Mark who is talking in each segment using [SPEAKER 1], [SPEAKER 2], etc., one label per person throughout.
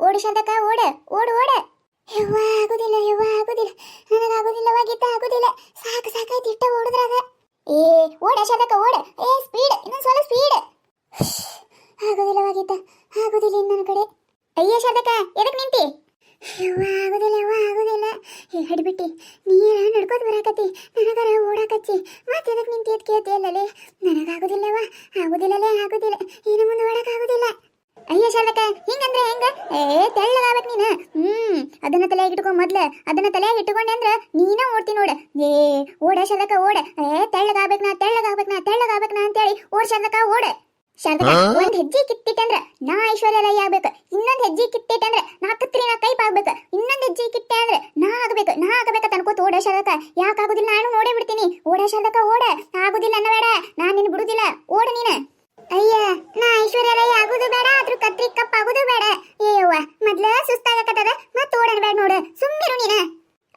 [SPEAKER 1] ಓಡು ಶಾಂತಕ್ಕ, ಓಡ, ಓಡು, ಓಡ. ಯವ್ವ, ಆಗುದಿಲ್ಲ ಯವ್ವ, ಆಗುದಿಲ್ಲ. ನನಗಾಗುದಿಲ್ಲವ ಗೀತ ಆಗುದಿಲ್ಲ. ಸಾಕು ಸಾಕಾಯ್ತು ಇಟ್ಟ ಓಡಿದ್ರಾಗ ಏ, ಓಡ ಶಾಂತಕ್ಕ, ಓಡ. ಏ ಸ್ಪೀಡ್ ಇನ್ನೊಂದು ಸ್ವಲ್ಪ ಸ್ಪೀಡ್ ಆಗುದಿಲ್ಲವ ಗೀತ ಆಗುದಿಲ್ಲ ಇನ್ನು ಕಡೆ. ಅಯ್ಯ ಶಾಂತಕ್ಕ, ಎದಕ್ ನಿಂತಿ? ಯವ್ವ, ಆಗುದಿಲ್ಲ ಯವ್ವ, ಆಗುದಿಲ್ಲ. ಏ, ಹಡಿಬಿಟ್ಟಿ. ನೀರ ನಡ್ಕೋತ ಬರಾಕತ್ತಿ? ನನಗರ ಓಡಾಕಚ್ಚಿ ಮತ್ತೆ ಎದಕ್ ನಿಂತಿ ಅದ್ ಕೇಳ್ತಿ ಅಲ್ಲಲೇ ನನಗಾಗುದಿಲ್ಲವ ಆಗುದಿಲ್ಲಲೇ, ಆಗುದಿಲ್ಲ. ಇನ್ನು ಮುಂದೆ ಓಡಕ್ ಆಗುದಿಲ್ಲ. ಅಯ್ಯ ಶಾಲಕ ಹಿಂಗಂದ್ರೆ ಹೆಂಗ? ಏ ತೆಳ್ಳಗಾಗ್ಬೇಕು ನೀನು. ಹ್ಮ್ ಅದನ್ನ ತಲೆಯಾಗಿ ಇಟ್ಕೊ ಮೊದ್ಲ. ಅದನ್ನ ತಲೆಯಾಗಿ ಇಟ್ಕೊಂಡೆ ಅಂದ್ರ ನೀನ ಓಡ್ತಿ ನೋಡ. ಏ ಓಡ ಶಾಲಕ ಓಡ. ಏ ತೆಳ್ಳಗಾಗ್ಬೇಕು ನಾ ತೆಳ್ಳಗಾಗ್ಬೇಕು ನಾ ತೆಳ್ಳಗಾಗ್ಬೇಕು ನಾ ಅಂತೇಳಿ ಓಡ್ ಶಾಲಕ ಓಡ. ಶಾರದಕ ಒಂದ್ ಹೆಜ್ಜೆ ಕಿತ್ತಿಟ್ಟಂದ್ರ ನಾ ಐಶ್ವರ್ಯ ರೈ ಆಗ್ಬೇಕು. ಇನ್ನೊಂದ್ ಹೆಜ್ಜೆ ಕಿತ್ತಿಟ್ಟಂದ್ರ ನಾ ಕತ್ರಿ ನಾ ಕೈ ಆಗ್ಬೇಕು. ಇನ್ನೊಂದ್ ಹೆಜ್ಜೆ ಕಿತ್ತೆ ಅಂದ್ರೆ ನಾ ಆಗ್ಬೇಕು. ನಾ ಆಗ್ಬೇಕ ಅನ್ಕೋತ ಓಡ ಶಾರದಕ ಯಾಕಾಗುದಿಲ್ಲ ನಾನು ನೋಡೇ ಬಿಡ್ತೀನಿ. ಓಡ ಶಾರದಕ ಓಡ. ಆಗುದಿಲ್ಲ ಅನ್ನಬೇಡ. ನಾ ನಿನ್ ಬಿಡುದಿಲ್ಲ. ಓಡ ನೀನ. ಅಯ್ಯ, ನಾ ಐಶ್ವರ್ಯ ರೈ ಆಗುದು ಬೇಡ ಅದ್ರ ಕತ್ರಿ ಕಪ್ ಆಗುದು ಬೇಡ. ಏಯವ್ವ ಮೊದ್ಲ ಸುಸ್ತಾಗಕತ್ತದ ಮತ್ ಓಡನ್ ಬೇಡ ನೋಡು ಸುಮ್ಮಿರು ನೀನ.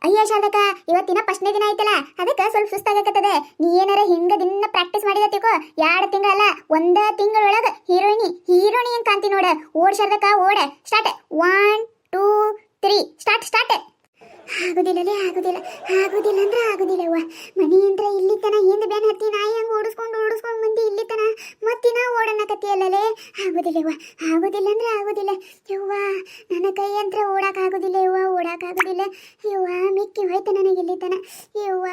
[SPEAKER 1] ಅಯ್ಯ, ಶಾಲಕ, ಇವತ್ತಿನ ಫಸ್ಟ್ನೇ ದಿನ ಐತಲ್ಲ ಅದಕ್ಕ ಸ್ವಲ್ಪ ಸುಸ್ತಾಗಕತ್ತದ. ನೀ ಏನಾರ ಹಿಂಗ ದಿನ ಪ್ರಾಕ್ಟೀಸ್ ಮಾಡಿದ ತಿಳ್ಕೊ ಎರಡು ತಿಂಗಳಲ್ಲ, ಒಂದ ತಿಂಗಳೊಳಗ ಹೀರೋಯಿನಿ ಹೀರೋಯಿನಿ ಅಂತ ಕಾಂತಿ ನೋಡ. ಓಡ್ ಶಾಲಕ ಓಡ. Start one two three start start ಆಗುದಿಲ್ಲಲೇ ಆಗುದಿಲ್ಲ. ಆಗುದಿಲ್ಲ ಅಂದ್ರೆ ಆಗುದಿಲ್ಲವ್ವ ಮನಿ ಅಂದ್ರೆ ಇಲ್ಲಿ ತನ ಹಿಂದೆ ಬೆನ್ ಹತ್ತಿ ನಾಯಿ ಹಂಗ ಓಡಿಸ್ಕೊಂಡು ಓಡಿಸ್ಕೊಂಡು ಬಂದಿ ಇಲ್ಲಿ ತನ ಮತ್ತಿನ ಓಡನಕತ್ತಿಯಲ್ಲಲೇ ಆಗುದಿಲ್ಲವ್ವ ಆಗುದಿಲ್ಲ ಅಂದ್ರೆ ಆಗುದಿಲ್ಲ. ಯವ್ವ, ನನ್ನ ಕೈ ಅಂದ್ರೆ ಓಡಾಕ ಆಗುದಿಲ್ಲ ಯವ್ವ ಓಡಾಕ ಆಗುದಿಲ್ಲ ಯವ್ವ, ಮಿಕ್ಕಿ ಹೋಯ್ತು ನನಗೆ ಇಲ್ಲಿ ತನ ಯವ್ವ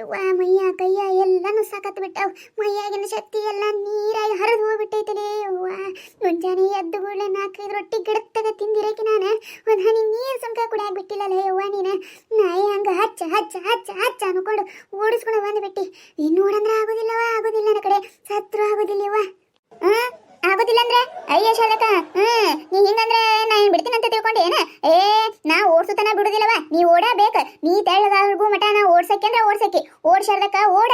[SPEAKER 1] ಯವ್ವ, ಮೈಯ ಕೈಯ ಎಲ್ಲಾನು ಸಾಕತ್ ಬಿಟ್ಟವ್. ಮೈಯಾಗಿನ ಶಕ್ತಿ ಎಲ್ಲ ನೀರಾಗಿ ಹರಿದು ಹೋಗ್ಬಿಟ್ಟೈತಲೇ ಯವ್ವ. ಮುಂಜಾನೆ ಎದ್ದು ಕೂಡಲೇ ನಾಲ್ಕೈದು ರೊಟ್ಟಿ ಗಿಡತ್ತಾಗ ತಿಂದಿರಕ್ಕೆ ನಾನು. ಒಂದು ಹನಿ ನೀರು ಸುಮ್ಕ ಕೂಡ ಬಿಟ್ಟಿಲ್ಲಲ್ಲ ಯವ್ವ ನೀನು. ನಾಯಿ ಹಂಗೆ ಹಚ್ಚ ಹಚ್ಚ ಹಚ್ಚ ಹಚ್ಚ ಅನ್ಕೊಂಡು ಓಡಿಸ್ಕೊಂಡು ಬಂದ್ಬಿಟ್ಟಿ. ಇನ್ನು ನೋಡಂದ್ರೆ ಆಗೋದಿಲ್ಲವ ಆಗೋದಿಲ್ಲ ನನ್ನ ಕಡೆ. ಸತ್ರು ಆಗೋದಿಲ್ಲವ ಹ್ಮ್? ಆಗೋದಿಲ್ಲ ಅಂದ್ರೆ? ಅಯ್ಯ ಶಾಲಕ ಹ್ಞೂ ನೀ ಹಿಂಗಂದ್ರೆ ನಾ ಏನ್ ಬಿಡ್ತೀನಿ ಅಂತ ತಿಳ್ಕೊಂಡೆ ಏನ? ಏ, ನಾ ಓಡಿಸುತ್ತಾನ ಬಿಡುದಿಲ್ಲವ ನೀ ಓಡಬೇಕು ನೀ ತೆಳ್ಳಗಾಗೂ ಮಟ ನಾ ಓಡ್ಸಕ್ಕೆ ಅಂದ್ರೆ ಓಡ್ಸಕ್ಕೆ. ಓಡ್ ಶಾಲಕ ಓಡ.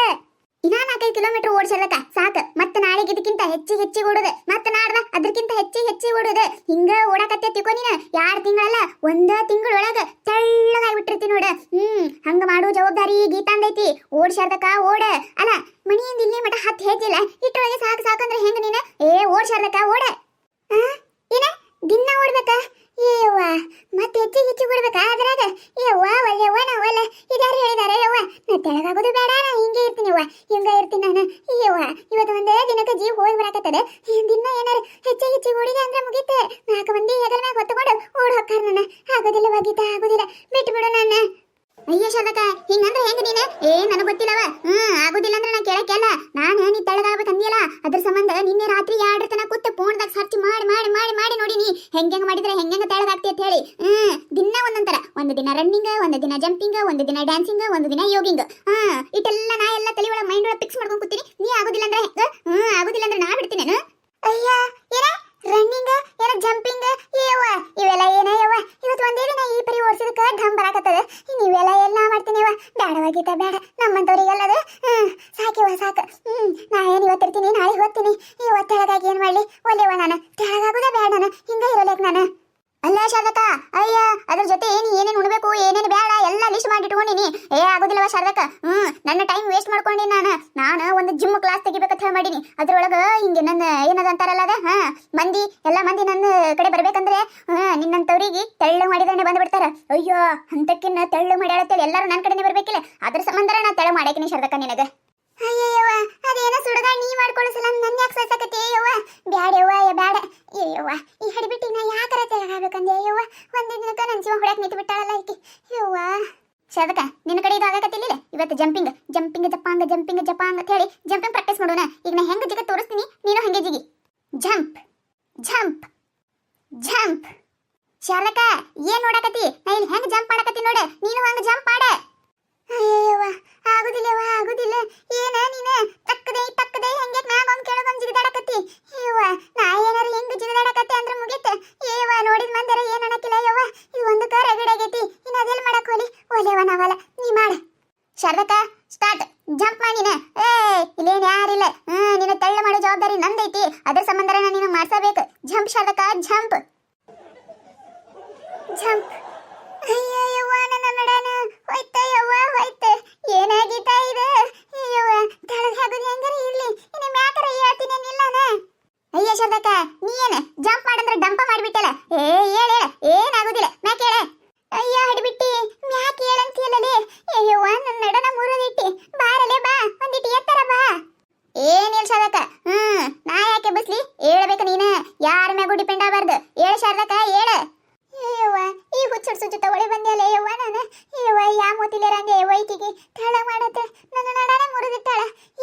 [SPEAKER 1] ಇನ್ನ ನಾಲ್ಕೈದು ಕಿಲೋಮೀಟರ್ ಓಡಿಸಲಕ ಸಾಕು. ಮತ್ತೆ ನಾಳೆಗೆ ಇದಕ್ಕಿಂತ ಹೆಚ್ಚಿಗೆ ಹೆಚ್ಚಿಗೆ ಓಡುದು. ಮತ್ತೆ ನಾಡ್ದ ಅದಕ್ಕಿಂತ ಹೆಚ್ಚಿಗೆ ಹೆಚ್ಚಿಗೆ ಓಡುದು. ಹಿಂಗ ಓಡಾಕತ್ತೆ ತಿಳ್ಕೊ ನೀನು. ಎರಡು ತಿಂಗಳಲ್ಲ? ಒಂದ ತಿಂಗಳೊಳಗ ತೆಳ್ಳಗಾಗ್ಬಿಟ್ಟಿರ್ತಿ ನೋಡ. ಹ್ಮ್, ಹಂಗ ಮಾಡೋ ಜವಾಬ್ದಾರಿ ಗೀತಾಂದೈತಿ ಓಡ್ಸಾರ್ದಕ ಓಡ. ಅಲ್ಲ, ಮನೆಯಿಂದ ಇಲ್ಲಿ ಮಟ ಹತ್ತು ಹೆಜ್ಜಿಲ್ಲ. ಇಟ್ಟೊಳಗೆ ಸಾಕು ಸಾಕಂದ್ರೆ ಹೆಂಗ ನೀನು? ಏ ಓಡ್ಸಾರ್ದಕ ಓಡ? ಏನ? ದಿನ ಓಡ್ಬೇಕ ಏವ ಮತ್ತೆ ಹೆಚ್ಚಿಗೆ ಹೆಚ್ಚಿಗೆ ಓಡ್ಬೇಕಾ ಅದ್ರಾಗ ಏವ್ವ ಒಲ್ಲೆವ್ವ ನಾ ಒಲ್ಲ ಇದ್ಯಾರು ಹೇಳಿದಾರೆ ಯವ್ವ ನಾ ತೆಳಗಾಗೋದು ಬೇಡ ನಾ ಹಿಂಗೆ ಇರ್ತೀನಿ ಅವ್ವ ಹಿಂಗ ಇರ್ತೀನಿ ನಾನು ಅಯ್ಯವ್ವ ಇವತ್ತು ಒಂದೇ ದಿನಕ್ಕೆ ಜೀವ ಹೋಗಿ ಹಿಂದಿನ ಏನಾರ ಹೆಚ್ಚೆ ಹೆಚ್ಚಿ ಓಡಿದೆ ಅಂದ್ರೆ ಮುಗೀತೆ. ನಾಲ್ಕು ಮಂದಿ ಹೆಗಲ ಮ್ಯಾಗ ಹೊತ್ತುಕೊಂಡು ಓಡ್ ಹೋಗ್ತಾರ ನನ್ನ. ಆಗೋದಿಲ್ಲ ಗೀತ, ಆಗೋದಿಲ್ಲ. ಬಿಟ್ಟು ಬಿಡು ನನ್ನ. ಅಯ್ಯೋ ಶಾಲಕ ಹಿಂಗಂದ್ರೆ ಹೆಂಗ ನೀನು? ಏ, ನನಗೆ ಗೊತ್ತಿಲ್ಲವ. ಹ್ಮ್, ಆಗೋದಿಲ್ಲ ಅಂದ್ರೆ ನಾ ಕೇಳಕ್ಕೆಲ್ಲ ನಾನು ನೀ ತೆಳಗಾಗ್ಬೇಕು ಅಂದಿಯಲ್ಲ? ಅದ್ರ ಸಂಬಂಧ ನಿನ್ನೆ ರಾತ್ರಿ ಎರಡು ತನ ಕೂತು ಫೋನ್ದಾಗ ಸರ್ಚ್ ಮಾಡಿ ಮಾಡಿ ಮಾಡಿ ಮಾಡಿ ನೋಡಿನಿ ಹೆಂಗೆಂಗ್ ಮಾಡಿದ್ರೆ ಹೆಂಗೆ ತೆಳಗಾಗ್ತಿ ಅಂತ ಹೇಳಿ. ಹ್ಮ್, ದಿನ ಒಂದೊಂಥರ ಒಂದು ದಿನ ರನ್ನಿಂಗ್ ಒಂದು ದಿನ ಜಂಪಿಂಗ್ ಒಂದು ದಿನ ಡ್ಯಾನ್ಸಿಂಗ್ ಒಂದು ದಿನ ಯೋಗಿಂಗ್ ಹ್ಮ್, ಇಟ್ಟೆಲ್ಲ ನಾ ಎಲ್ಲ ತಲೆ ಒಳಗೆ ಮೈಂಡ್ ಒಳಗೆ ಫಿಕ್ಸ್ ಮಾಡ್ಕೊಂಡು ಕೂತೀನಿ. ನೀ ಆಗೋದಿಲ್ಲ ಅಂದ್ರೆ ಹೆಂಗ? ಹ್ಮ್, ಆಗೋದಿಲ್ಲ ಅಂದ್ರೆ ನಾ ಬಿಡ್ತೀನಿ ನಾನು ಅಯ್ಯ ಏನ ರನ್ನಿಂಗ್ ಏನ ಜಂಪಿಂಗ್ ಏವ ಇವೆಲ್ಲ ಏನ ಯವ್ವ ಇವತ್ತು ಒಂದೇ ದಿನ ಈ ಪರಿ ಓಡಿಸಿದಕ್ಕ ಢಮ್ ಬರಾಕತ್ತದ ನೀವೆಲ್ಲ ಎಲ್ಲ ಮಾಡ್ತೀನಿ ಯವ್ವ ಬೇಡವಾಗಿತ್ತ ಬೇಡ ನಮ್ಮಂತವ್ರಿಗೆಲ್ಲದು ಹ್ಮ್ ಸಾಕಿವ ಸಾಕು ಹ್ಮ್ ನಾ ಏನ್ ಇವತ್ತಿರ್ತೀನಿ ನಾಳೆ ಹೋಗ್ತೀನಿ ಇವತ್ತು ತೆಳಗಾಗಿ ಏನ್ ಮಾಡ್ಲಿ? ಒಲ್ಲೆವ ನಾನು. ತೆಳಗಾಗುದ ಬೇಡ ನಾನು. ಹಿಂಗ ಇರಲೇಕ್ ನಾನು. ಅಲ್ಲ ಶಾರದಕ್ಕ, ಅಯ್ಯ, ಅದ್ರ ಜೊತೆ ಏನು ಏನೇನು ಉಣ್ಬೇಕು, ಏನೇನು ಬೇಡ ಎಲ್ಲ ಲಿಸ್ಟ್ ಮಾಡಿ ಇಟ್ಕೊಂಡಿನಿ ಏ ಆಗುದಿಲ್ಲವಾ ಶಾರದಕ್ಕ? ಹ್ಮ್, ನನ್ನ ಟೈಮ್ ವೇಸ್ಟ್ ಮಾಡ್ಕೊಂಡಿನಿ ನಾನು. ನಾನು ಒಂದು ಜಿಮ್ ಕ್ಲಾಸ್ ತೆಗಿಬೇಕಂತ ಹೇಳಿ ಮಾಡೀನಿ. ಅದ್ರೊಳಗ ಹಿಂಗೆ ನನ್ನ ಏನದ ಅಂತಾರಲ್ಲ ಅದ? ಹಾ, ಮಂದಿ, ಎಲ್ಲ ಮಂದಿ ನನ್ನ ಕಡೆ ಬರ್ಬೇಕಂದ್ರೆ, ಹಾ, ನಿನ್ನಂತವ್ರಿಗೆ ತೆಳ್ಳು ಮಾಡಿದ್ರೆ ಬಂದ್ಬಿಡ್ತಾರ. ಅಯ್ಯೋ, ಅಂತಕ್ಕಿನ್ನ ತೆಳ್ಳು ಮಾಡ್ಯಾಳತ್ತೇಳಿ ಎಲ್ಲರೂ ನನ್ನ ಕಡೆನೇ ಬರ್ಬೇಕಿಲ್ಲ. ಅದ್ರ ಸಂಬಂಧ ನಾ ತೆಳ್ಳು ಮಾಡಾಕಿನಿ ಶಾರದಕ್ಕ ನಿನಗೆ. ಅಯ್ಯಯ್ಯವ ಅದೇನೋ ಸುಡುಗ ನೀ ಮಾಡ್ಕೊಳ್ಳೋ ಸಲ ನನ್ನ ಯಾಕೆ ಯವ್ವ ಬ್ಯಾಡವ್ವ ಯ ಬ್ಯಾಡ ಅಯ್ಯವ್ವ ಈ ಹಡಿಬಿಟ್ಟಿ ನಾ ಯಾಕರ ತೆಳಗಾಗಬೇಕಂದೆ ಅಯ್ಯವ್ವ ಒಂದೇ ದಿನಕ್ಕ ನನ್ನ ಜೀವ ಹೊಡ್ಯಾಕ ನಿಂತು ಬಿಟ್ಟಾಳಲ್ಲ ಈಕಿ. ಯವ್ವ. ಶಾರದಕ ನಿನ್ನ ಕಡೆ ಇದು ಆಗಕತ್ತಿಲ್ಲ ಇವತ್ತು ಜಂಪಿಂಗ್ ಜಂಪಿಂಗ್ ಜಪಾಂಗ್ ಜಂಪಿಂಗ್ ಜಪಾಂಗ್ ಅಂತ ಹೇಳಿ ಜಂಪಿಂಗ್ ಪ್ರಾಕ್ಟೀಸ್ ಮಾಡೋಣ. ಈಗ ನಾ ಹೆಂಗ ಜಿಗ ತೋರಿಸ್ತೀನಿ ನೀನು ಹಂಗೆ ಜಿಗಿ ಜಂಪ್ ಜಂಪ್ ಜಂಪ್ ಶಾರದಕ ಏನ್ ನೋಡಕತ್ತಿ ನಾ ಇಲ್ಲಿ ಹೆಂಗ್ ಜಂಪ್ ಮಾಡಕತ್ತಿ ನೋಡ ನೀನು ಹಂಗ ಜಂಪ್ ಮಾಡ ಅಯ್ಯವ್ವ ಆಗುದಿಲ್ಲವ್ವ ಆಗುದಿಲ್ಲ ಏನ ನೀನ ತಕ್ಕದೆ ತಕ್ಕದೆ ಹೆಂಗೆ ಮ್ಯಾಗ ಒಂದ್ ಕೆಳಗ್ ಒಂದ್ ಜಿಗಿದಾಡಕತ್ತಿ ಅಯ್ಯವ್ವ ನಾ ಏನಾರ ಹಿಂಗ್ ಜಿಗಿದಾಡಕತ್ತಿ ಅಂದ್ರ ಮುಗೀತ ಏವ ನೋಡಿದ ಮಂದರ ಏನ್ ಅನ್ನಕಿಲ್ಲ ಯವ್ವ ಇದು ಒಂದು ಕಾರ ಆಗೈತಿ ಇನ್ನ ಅದೆಲ್ಲ ಮಾಡಕ್ ಹೋಲಿ ಒಲೆವ ನಾವಲ್ಲ ನೀ ಮಾಡ ಶಾರದಕ ಸ್ಟಾರ್ಟ್ ಜಂಪ್ ಮಾಡಿನ ಏ ಹ್ಮ್ ನಿನ್ನ ತಳ್ಳ ಮಾಡೋ ಜವಾಬ್ದಾರಿ ನಂದೈತಿ. ಅದ್ರ ಸಂಬಂಧ ನೀನು ನಿನಗೆ ಮಾಡ್ಸಬೇಕು. ಜಂಪ್ ಶಾಲಕ, ಜಂಪ್. ಜಂಪ್. ಅಯ್ಯಯ್ಯವ್ವ ಯವ್ವ, ನನ್ನ ನಡನ ಹೋಯ್ತ, ಯವ್ವ, ಹೋಯ್ತ. ಏನಾಗಿತ್ತ ಇದು? ಅಯ್ಯವ್ವ, ತಳಗ ಹಾಕೋದು ಹೆಂಗಾರ ಇರ್ಲಿ. ಇನ್ನು ಮ್ಯಾಕರ ಹೇಳ್ತೀನಿ ನಿಲ್ಲನ ಅಯ್ಯ, ಶಾಲಕ, ನೀ ಏನ ಜಂಪ್ ಮಾಡಂದ್ರೆ ಡಂಪ ಮಾಡ್ಬಿಟ್ಟಲ್ಲ ಏ ಹೇಳ ಹೇಳ ಶಾರದಕ್ಕ ಹೇಳ ಯವ್ವ ಈ ಹುಚ್ಚುಡ್ ಸುಚ್ಚು ತಗೊಳ್ಳಿ ಬಂದ್ಯಾಲೆ ಯವ್ವ ನಾನು ಯವ್ವ ಯಾ ಮೂತಿಲೇರಂಗೆ ಯವ್ವ ಈಕಿಗೆ ತಳ ಮಾಡತ್ತೆ ನನ್ನ ನಡಾನೆ ಮುರಿದಿಟ್ಟಾಳ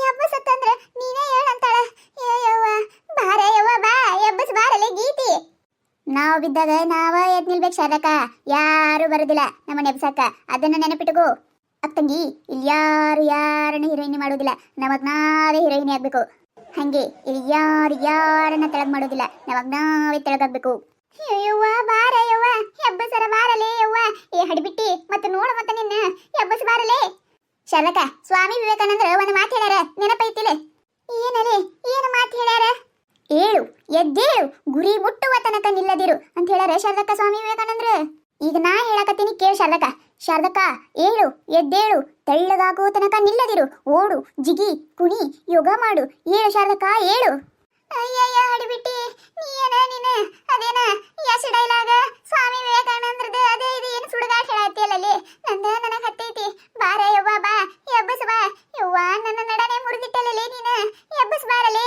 [SPEAKER 1] ಎಬ್ಬಸ್ ಅಂತಂದ್ರ ನೀನೇ ಹೇಳಂತಾಳ ಯವ್ವ ಬಾರ ಯವ್ವ ಬಾ ಎಬ್ಬಸ್ ಬಾರಲೆ ಗೀತಿ ನಾವು ಬಿದ್ದಾಗ ನಾವ ಎದ್ ನಿಲ್ಬೇಕು ಶಾರದಕ್ಕ. ಯಾರು ಬರೋದಿಲ್ಲ ನಮ್ಮ ನೆಪಸಾಕ ಅದನ್ನ ನೆನಪಿಟ್ಟುಕೋ ಅಕ್ಕಂಗಿ ಇಲ್ಲಿ ಯಾರು ಯಾರನ್ನ ಹೀರೋಯಿನಿ ಮಾಡೋದಿಲ್ಲ. ನಮಗ್ ನಾವೇ ಹೀರೋಯಿನಿ ಆಗ್ಬೇಕು. ಹಂಗೆ, ಇಲ್ಲಿ ಯಾರು ಯಾರನ್ನ ತೆಳಗ್ ಮಾಡೋದಿಲ್ಲ. ನಮಗ್ ನಾವೇ ತೆಳಗಾಗ್ಬೇಕು. ಅಯ್ಯವ್ವ ಬಾರ ಯವ್ವ ಹೆಬ್ಬಸರ ಬಾರಲೇ ಯವ್ವ. ಏ, ಹಡಿಬಿಟ್ಟಿ, ಮತ್ತೆ ನೋಡ ಮತ್ತೆ ನಿನ್ನ. ಹೆಬ್ಬಸ ಬಾರಲೇ. ಶರಕ ಸ್ವಾಮಿ ವಿವೇಕಾನಂದ್ರ ಒಂದು ಮಾತು ಹೇಳ್ಯಾರ. ನೆನಪೈತಿಲೆ? ಏನಲೇ ಏನು ಮಾತು ಹೇಳ್ಯಾರ? ಏಳು, ಎದ್ದೇಳು, ಗುರಿ ಮುಟ್ಟುವ ತನಕ ನಿಲ್ಲದಿರು ಅಂತ ಹೇಳ ಶಾರದಕ್ಕ ಸ್ವಾಮಿ ವಿವೇಕಾನಂದ್ರ. ಈಗ ನಾ ಹೇಳಕತ್ತೀನಿ ಕೇಳು ಶಾರದಕ್ಕ. ಶಾರದಕ್ಕ, ಏಳು, ಎದ್ದೇಳು, ತೆಳ್ಳಗಾಗುವ ತನಕ ನಿಲ್ಲದಿರು. ಓಡು, ಜಿಗಿ, ಕುಣಿ, ಯೋಗ ಮಾಡು. ಏಳು ಶಾರದಕ್ಕ, ಏಳು. ಅಯ್ಯಯ್ಯ ಹಡಿಬಿಟ್ಟಿ ನೀ ಏನ, ನೀನ, ಅದೇನ? ಯಶ ಡೈಲಾಗ? ಸ್ವಾಮಿ ವಿವೇಕಾನಂದ್ರದ ಅದೇ ಇದು ಏನು ಸುಡುಗಾಟ ಹೇಳತ್ತಿಯಲ್ಲಲ್ಲಿ ನಂದ ನನಗೆ ಹತ್ತೈತಿ. ಬಾರ ಯವ್ವ, ಬಾ ಎಬ್ಬಸ್ ಬಾ ಯವ್ವ ನನ್ನ ನಡನೆ ಮುರಿದಿಟ್ಟಲ್ಲೇ ನೀನ ಎಬ್ಬಸ್ ಬಾರಲೇ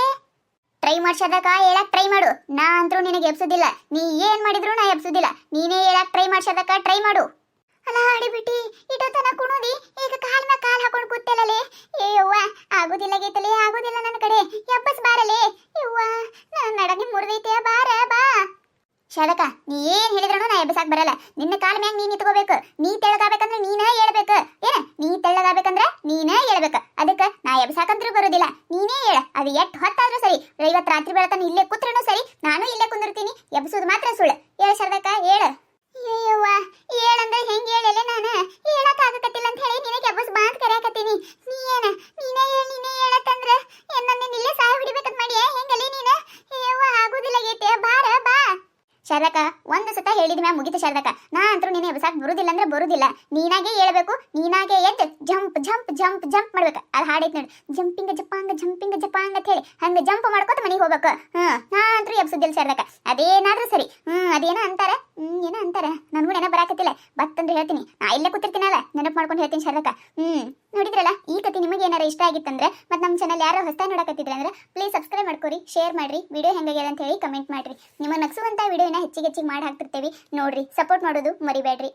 [SPEAKER 1] ಟ್ರೈ ಮಾಡ್ಸದಕ್ಕ ಹೇಳಕ್ ಟ್ರೈ ಮಾಡು. ನಾ ಅಂತರೂ ನಿನಗೆ ಎಬ್ಸೋದಿಲ್ಲ. ನೀ ಏನ್ ಮಾಡಿದ್ರು ನಾ ಎಬ್ಸೋದಿಲ್ಲ. ನೀನೇ ಹೇಳಕ್ ಟ್ರೈ ಮಾಡ್ಸೋದಕ್ಕ ಟ್ರೈ ಮಾಡು. ಅಲ್ಲ ಆಡಿಬಿಟ್ಟಿ ಇಟೋತನ ಕುಣೋದಿ, ಈಗ ಕಾಲ್ ಮ್ಯಾಗ ಕಾಲ್ ಹಾಕೊಂಡು ಏ ಯವ್ವ, ಆಗುದಿಲ್ಲ ಗೀತಲೆ, ಆಗುದಿಲ್ಲ ನನ್ನ ಕಡೆ. ಎಬ್ಬಸ್ ಬಾರಲೇ? ಯವ್ವ ನನ್ನ ನಡನೆ ಮುರಿದೈತೆ, ಬಾರ, ಬಾ. ಶಾದಕ, ನೀ ಏನ್ ಹೇಳಿದ್ರು ನಾ ಎಬ್ಬಸಾಕ್ ಬರಲ್ಲ. ನಿನ್ನ ಕಾಲ್ ಮ್ಯಾಗ ನೀನ್ ನಿಂತ್ಕೋಬೇಕು ತೆಳ್ಳಗಾಬೇಕಂದ್ರೆ ನೀನ ಹೇಳ್ಬೇಕು ಏನ ನೀ ನೀನೇ ಹೇಳ್ಬೇಕು. ಅದಕ್ಕ ನಾ ಎಬ್ಸಾಕಂದ್ರೂ ಬರೋದಿಲ್ಲ. ನೀನೇ ಹೇಳ. ಅದು ಎಷ್ಟ್ ಹೊತ್ತಾದ್ರೂ ಸರಿ. ಇವತ್ತು ರಾತ್ರಿ ಬೆಳತನ ಇಲ್ಲೇ ಕೂತ್ರೂ ಸರಿ. ನಾನು ಇಲ್ಲೇ ಕುಂದಿರ್ತೀನಿ. ಎಬ್ಸೋದು ಮಾತ್ರ ಸುಳ್ಳು. ಹೇಳ ಶಾರದಕ್ಕ, ಹೇಳ. ಅಯ್ಯವ್ವ ಹೇಳಂದ್ರೆ ಹೆಂಗೆ ಹೇಳಲೆ ನಾನು? ಹೇಳಕ್ ಆಗಕತ್ತಿಲ್ಲ ಅಂತ ಹೇಳಿ ನಿನಗೆ ಎಬ್ಬಸ್ ಬಾ ಅಂತ ಕರೆಯಕತ್ತೀನಿ. ನೀ ಏನ ನೀನೇ ಹೇಳ, ನೀನೇ ಹೇಳತ್ತಂದ್ರ ನನ್ನ ಇಲ್ಲೇ ಸಾಯ ಹೊಡಿಬೇಕಂತ ಮಾಡಿ ಹೆಂಗಲಿ ನೀನ? ಅಯ್ಯವ್ವ, ಆಗುದಿಲ್ಲ ಗೀತೆ. ಬಾರ, ಬಾ. ಶಾರದಕ್ಕ, ಒಂದು ಸತ ಹೇಳಿದ ಮ್ಯಾಗ ಮುಗಿತು ಶಾರದಕ್ಕ. ನಾ ಅಂತೂ ನೀನು ಎಬ್ಸಾಕ್ ಬರುದಿಲ್ಲ ಅಂದ್ರೆ ಬರುದಿಲ್ಲ ನೀನಾಗೆ ಹೇಳ್ಬೇಕು ನೀನಾಗೆ ಎದ್ದು ಜಂಪ್ ಜಂಪ್ ಜಂಪ್ ಜಂಪ್ ಮಾಡ್ಬೇಕು. ಅದು ಹಾಡೈತ್ ನೋಡಿ. ಜಂಪಿಂಗ್, ಜಪಾಂಗ ಜಂಪಿಂಗ್, ಜಪಾಂಗ ಅಂತ ಹೇಳಿ. ಹಂಗ ಜಂಪ್ ಮಾಡ್ಕೊತ ಮನೆಗೆ ಹೋಗ್ಬೇಕು. ಹ್ಮ್ ನಾ ಅಂತೂ ಎಬ್ಸುದಿಲ್ಲ ಶಾರದಕ್ಕ ಅದೇನಾದ್ರೂ ಸರಿ. ಹ್ಮ್, ಅದೇನೋ ಅಂತಾರೆ. ಹ್ಮ್, ಏನೋ ಅಂತಾರೆ. ನನಗೂ ನೆನಪು ಬರಾಕತ್ತಿಲ್ಲ. ಬತ್ತಂದ್ರೆ ಹೇಳ್ತೀನಿ. ನಾ ಇಲ್ಲೇ ಕೂತಿರ್ತೀನಲ್ಲ. ನೆನಪು ಮಾಡ್ಕೊಂಡು ಹೇಳ್ತೀನಿ ಶಾರದಕ್ಕ. ಹ್ಮ್, ನೋಡಿದ್ರಲ್ಲ? ಈ ಕತೆ ನಿಮಗೆ ಏನಾರ ಇಷ್ಟ ಆಗಿತ್ತಂದ್ರೆ ಮತ್ತು ನಮ್ಮ ಚಾನಲ್ ಯಾರೋ ಹೊಸ ನೋಡಕತ್ತಿದ್ರೆ ಅಂದ್ರೆ ಪ್ಲೀಸ್ ಸಬ್ಸ್ಕ್ರೈಬ್ ಮಾಡ್ಕೊರಿ ಶೇರ್ ಮಾಡ್ರಿ. ವಿಡಿಯೋ ಹೆಂಗಾಗಿದೆ ಅಂತ ಹೇಳಿ ಕಮೆಂಟ್ ಮಾಡ್ರಿ. ನಿಮ್ಮ ನಗ್ಸುವಂತ ವಿಡಿಯೋನ ಹೆಚ್ಚಿಗೆ ಹೆಚ್ಚಿಗೆ ಮಾಡಿ ಹಾಕ್ತಿರ್ತೇವೆ. ನೋಡ್ರಿ ಸಪೋರ್ಟ್ ಮಾಡೋದು ಮರಿಬೇಡ್ರಿ.